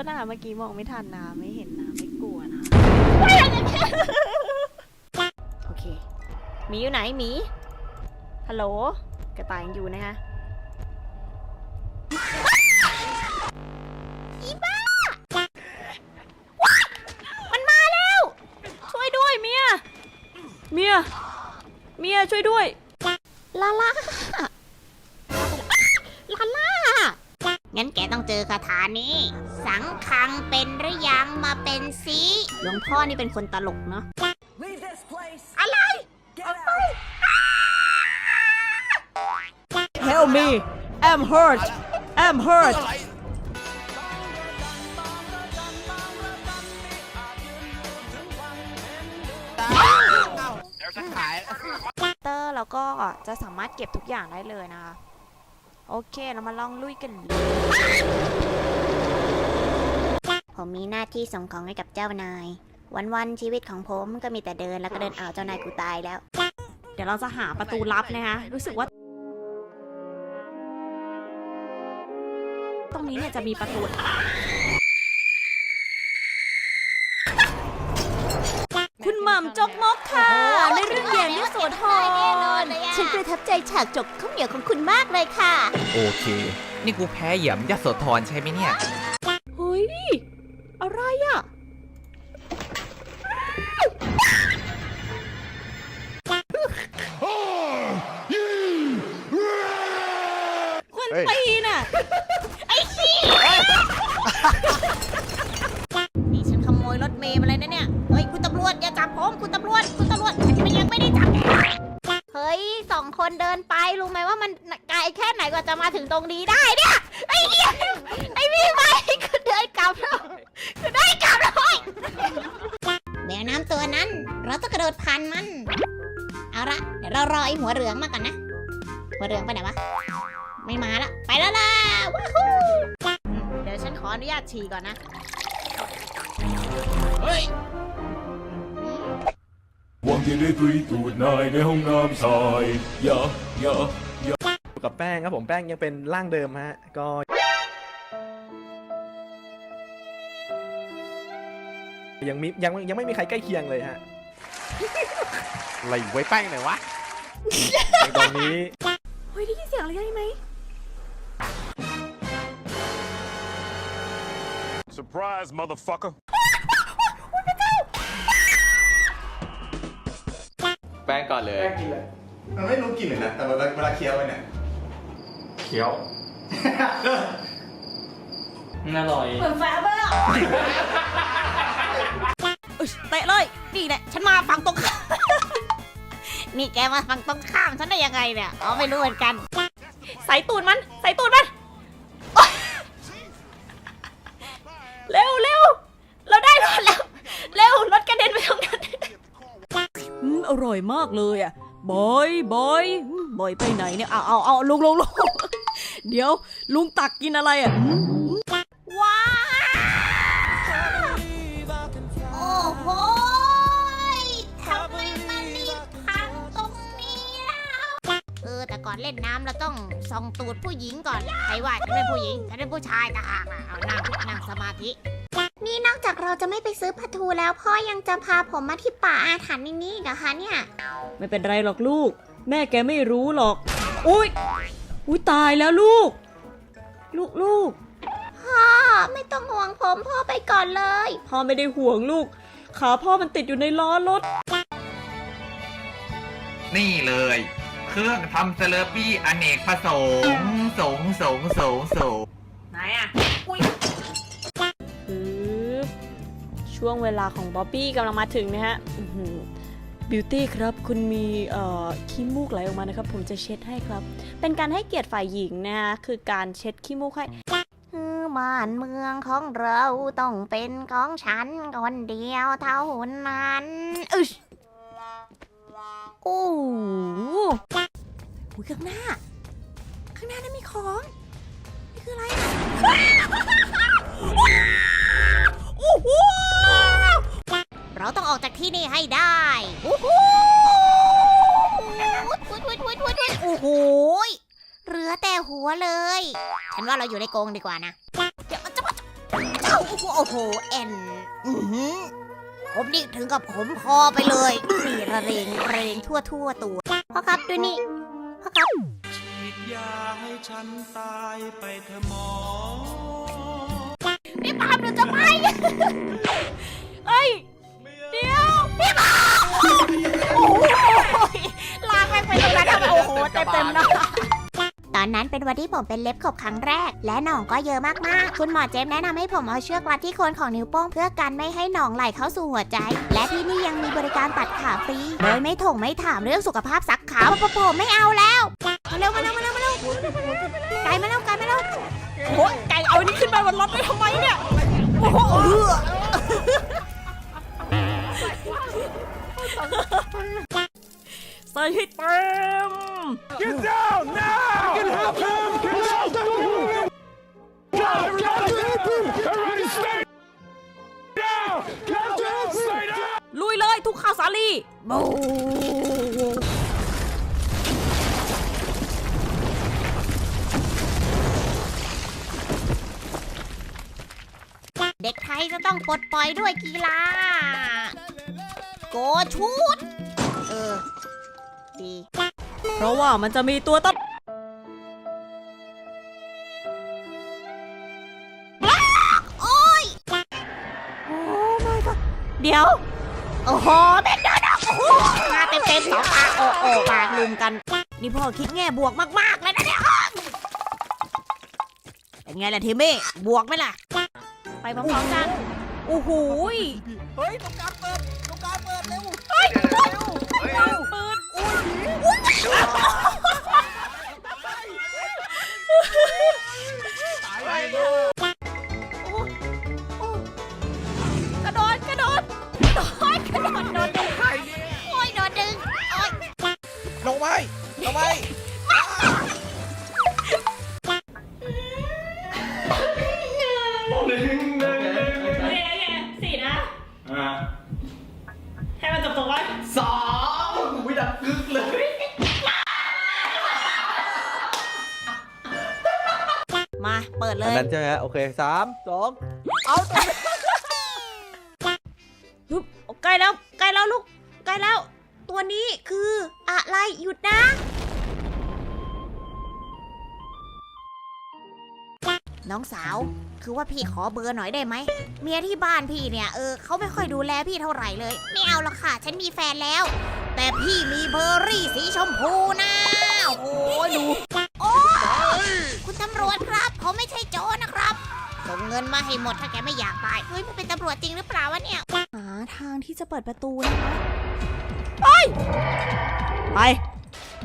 โทษนะคะเมื่อกี้มองไม่ทันนะไม่เห็นนะไม่กลัวนะ โอเคหมีอยู่ไหนหมีฮัลโหลกระต่ายยังอยู่นะคะอีบ้ามันมาแล้ว ช่วยด้วยเมียเมียเมียช่วยด้วยลาลา งั้นแกต้องเจอคาถานี้ สังคังเป็นหรือยังมาเป็นสีหลวงพ่อนี่เป็นคนตลกเนาะ Leave this place. อะไร Get out. Help me I'm hurt I'm hurt เตอร์แล้วก็จะสามารถเก็บทุกอย่างได้เลยนะคะ โอเค เรามาลองลุยกันเลยผมมีหน้าที่ส่งของให้กับเจ้านาย วันๆชีวิตของผมก็มีแต่เดินแล้วก็เดินเอาวเจ้านายกูตายแล้ว เดี๋ยวเราจะหาประตูลับนะคะรู้สึกว่า ตรงนี้เนี่ยจะมีประตู คุณหม่ำจกมกค่ะในเรื่องแยมที่โสธรฉันประทับใจฉากจบข้าวเหนียวของคุณมากเลยค่ะ โอเค นี่กูแพ้เหยี่ยมยโสธรใช่ไหมเนี่ย เฮ้ย อะไรอะ คนตีน่ะนี่ จับผมคุณตำรวจคุณตำรวจฉันยังไม่ได้จับแกเฮ้ยสองคนเดินไปรู้ไหมว่ามันไกลแค่ไหนกว่าจะมาถึงตรงนี้ได้เนี่ยไอ้เหี้ยไอ้พี่ไปก็เดินกลับแล้วได้กลับแล้วเฮ้ยแมวน้ำตัวนั้น เราต้องกระโดดผ่านมัน เอาละเดี๋ยวเรารอไอ้หัวเหลืองมาก่อนนะ หัวเหลืองไปไหนวะไม่มาละไปแล้วล่ะว้าฮูเดี๋ยวฉันขออนุญาตฉี่ก่อนนะวัง ที่ได้ตุยตูดนายในห้องน้ำชายอย่าอย่าอยู่กับแป้งครับผมแป้งยังเป็นร่างเดิมฮะก็ยังมียังยังไม่มีใครใกล้เคียงเลยฮะอะไรอยู่ไว้แป้งหน่อยวะในตอนนี้เฮ้ยได้ยินเสียงอะไรได้ไหม surprise motherfucker ป้งก่อนเลย แป้งกินเลยมันไม่รู้กลินเลยนะแต่เวลาเวลาเคี้ยวไปเนี่ยเคี้ยวอร่อย เหมือนแฟบเลยอะเตะเลย นี่แหละฉันมาฝั่งตรงข้าม นี่แกมาฟังตรงข้ามฉันได้ยังไงเนี่ยอ๋อไม่รู้เหมือนกัน ใส่ตูดมัน ใส่ตูดมันโอ๊ยเร็วเร็ว เราได้รถแล้ว เร็ว รถกระเด็นไปตรงนั้น อร่อยมากเลยอะบอยบอยบอยไปไหนเนี่ย เอาเอาเอาลุงลุงลุงเดี๋ยว ลุงตักกินอะไรอะว้าวโอ้โหทำไมมันมีพังตรงนี้แล้วเออ แต่ก่อนเล่นน้ำเราต้องส่องตูดผู้หญิงก่อน ใครว่าฉันเป็นผู้หญิงฉันเป็นผู้ชายต่างหากนะเอานั่งนั่งสมาธิ นี่นอกจากเราจะไม่ไปซื้อปลาทูแล้วพ่อยังจะพาผมมาที่ป่าอาถรรพ์นี้อีกเหรอคะเนี่ย ไม่เป็นไรหรอกลูก แม่แกไม่รู้หรอก อุ้ยอุ้ยตายแล้วลูก ลูกลูกพ่อไม่ต้องห่วงผมพ่อไปก่อนเลย พ่อไม่ได้ห่วงลูก ขาพ่อมันติดอยู่ในล้อรถ นี่เลย เครื่องทำเซเลอปี้อเนกประสงค์สงสงสงสงไหนอะ ช่วงเวลาของบ๊อบบี้กำลังมาถึงนะฮะบิวตี้ครับ คุณมีขี้มูกไหลออกมานะครับ ผมจะเช็ดให้ครับ เป็นการให้เกียรติฝ่ายหญิงนะฮะคือการเช็ดขี้มูกให้บ้านเมืองของเราต้องเป็นของฉันคนเดียวเท่านั้นอึชโอ้โหข้างหน้า ข้างหน้านั้นมีของ นี่คืออะไร ที่นี่ให้ได้วู้ฮู้วุ้ดวุ้ดวุ้ดวุ้ดวุ้ดวุ้ดโอ้โหยเหลือแต่หัวเลย ฉันว่าเราอยู่ในกรงดีกว่านะเดี๋ยวจะมาเจ้าโอ้โหแอนอื้อหือผมนี่ถึงกับผมคอไปเลยนี่ระเรงระเรงทั่วทั่วๆตัวพ่อครับดูนี่พ่อครับยาให้ฉันตายไปเถอะหมอพี่ปาล์มเดี๋ยวจะไปเอ้ยเดี๋ยว พี่ปาล์มโอ้โหลากไปไปตรงนั้นทำไมโอ้โหเต็มเต็มๆนะตอนนั้นเป็นวันที่ผมเป็นเล็บขบครั้งแรก และหนองก็เยอะมากๆ คุณหมอเจมส์แนะนำให้ผมเอาเชือกรัดที่โคนของนิ้วโป้งเพื่อกันไม่ให้หนองไหลเข้าสู่หัวใจ และที่นี่ยังมีบริการตัดขาฟรีโดยไม่ถงไม่ถามเรื่องสุขภาพสักขาปะผมไม่เอาแล้วมาเร็วมาเร็วมาเร็วมาเร็วไกลมาเร็วไกลมาเร็วโอ้โหไก่เอาอันนี้ขึ้นไปบนรถได้ทำไมเนี่ยโอ้โหเออ ใส่ให้เต็ม Get down now! Get help him! Get help him! Go! Everybody help him! Everybody stay down! Get down! Stay down! ลุยเลยทุกข้าวสาลีบูเด็กไทยจะต้องปลดปล่อยด้วยกีฬา โกชุดเออ ดี เพราะว่ามันจะมีตัวต้นโอ้ยโอ้ my god เดี๋ยว โอ้โหแม่นดอกโอ้โหมาเต็มเต็มๆสองตาโอ้โอ้ปากลุมกัน นี่พ่อคิดแง่บวกมากๆเลยนะเนี่ยเป็นไงล่ะทีมี่บวกไหมล่ะ ไปพร้อมๆกัน โอ้โหยเฮ้ยตรงกลางเปิดตรง เปิดเลอันยนั้นใช่ไหมฮะโอเคสามสองฮึบใกล้แล้วใกล้แล้วลูกใกล้แล้ว ตัวนี้คืออะไรหยุดนะ น้องสาว คือว่าพี่ขอเบอร์หน่อยได้ไหม เมียที่บ้านพี่เนี่ยเออเขาไม่ค่อยดูแลพี่เท่าไหร่เลย ไม่เอาหรอกค่ะ ฉันมีแฟนแล้ว แต่พี่มีเบอร์รี่สีชมพูนะ โอ้โหดู โอ้คุณตำรวจครับ ส่งเงินมาให้หมดถ้าแกไม่อยากตายเฮ้ยมันเป็นตำรวจจริงหรือเปล่าวะเนี่ยหาทางที่จะเปิดประตูนะคะไปไป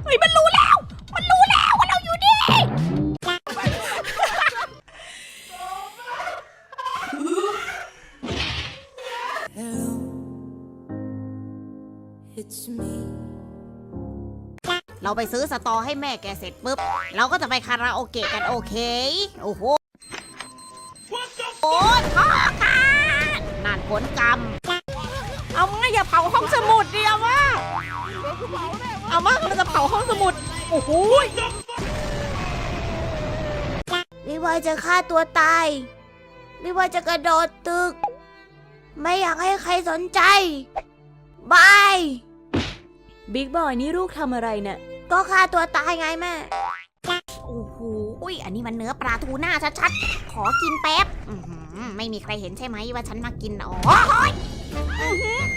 เฮ้ยมันรู้แล้ว มันรู้แล้วว่าเราอยู่นี่เราไปซื้อสตอให้แม่แกเสร็จปุ๊บ เราก็จะไปคาราโอเกะกันโอเค โอ้โห ผลกรรม เอามาอย่าเผาห้องสมุดเดียวว่าเอามามันจะเผาห้องสมุด โอ้โหยไม่ว่าจะฆ่าตัวตายไม่ว่าจะกระโดดตึก ไม่อยากให้ใครสนใจ บาย บิ๊กบอยนี่ลูกทำอะไรเนี่ย ก็ฆ่าตัวตายไงแม่ โอ้โหอุ้ยอันนี้มันเนื้อปลาทูน่าชัดๆ ขอกินแป๊บ อื้อหือ ไม่มีใครเห็นใช่ไหมว่าฉันมากินอ๋อเฮ้ย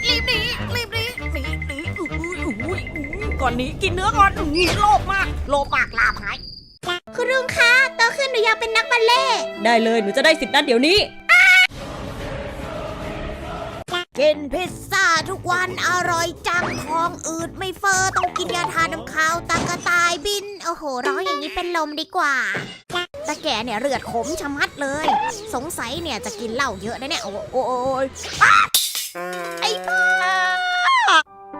รีบหนีรีบหนีหนีหนีอุ้ยอุ้ยอุ้ยก่อนหนีกินเนื้อก่อนอื้อโลภมาก โลปากลาบหายคุณลุงคะโตขึ้นหนูอยากเป็นนักบัลเล่ต์ได้เลยหนูจะได้สิทธิ์นั้นเดี๋ยวนี้ กินพิซซ่าทุกวันอร่อยจังท้องอืดไม่เฟอร์ต้องกินยาทาน้ำขาวตากระต่ายบิน โอ้โห ร้องอย่างนี้เป็นลมดีกว่า ตาแกเนี่ยเลือดขมชะมัดเลย สงสัยเนี่ยจะกินเหล้าเยอะนะเนี่ย โอ้โอ้ยไอ้บ้า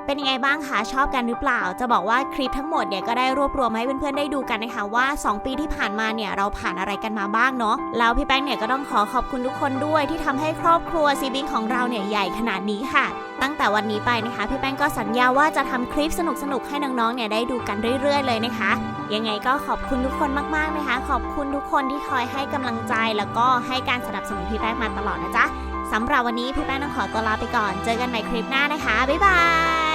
เป็นยังไงบ้างคะชอบกันหรือเปล่า จะบอกว่าคลิปทั้งหมดเนี่ยก็ได้รวบรวมมาให้เพื่อนๆได้ดูกันนะคะว่า 2 ปีที่ผ่านมาเนี่ยเราผ่านอะไรกันมาบ้างเนาะแล้วพี่แป้งเนี่ยก็ต้องขอขอบคุณทุกคนด้วยที่ทำให้ครอบครัวซีบิงของเราเนี่ยใหญ่ขนาดนี้ค่ะ ตั้งแต่วันนี้ไปนะคะพี่แป้งก็สัญญาว่าจะทำคลิปสนุกๆให้น้องๆเนี่ยได้ดูกันเรื่อย ๆ เลยนะคะ ยังไงก็ขอบคุณทุกคนมากๆนะคะ ขอบคุณทุกคนที่คอยให้กำลังใจ แล้วก็ให้การสนับสนุนพี่แป้งมาตลอดนะจ๊ะสำหรับวันนี้พี่แป้งต้องขอตัวลาไปก่อน เจอกันใหม่คลิปหน้านะคะ บ๊ายบาย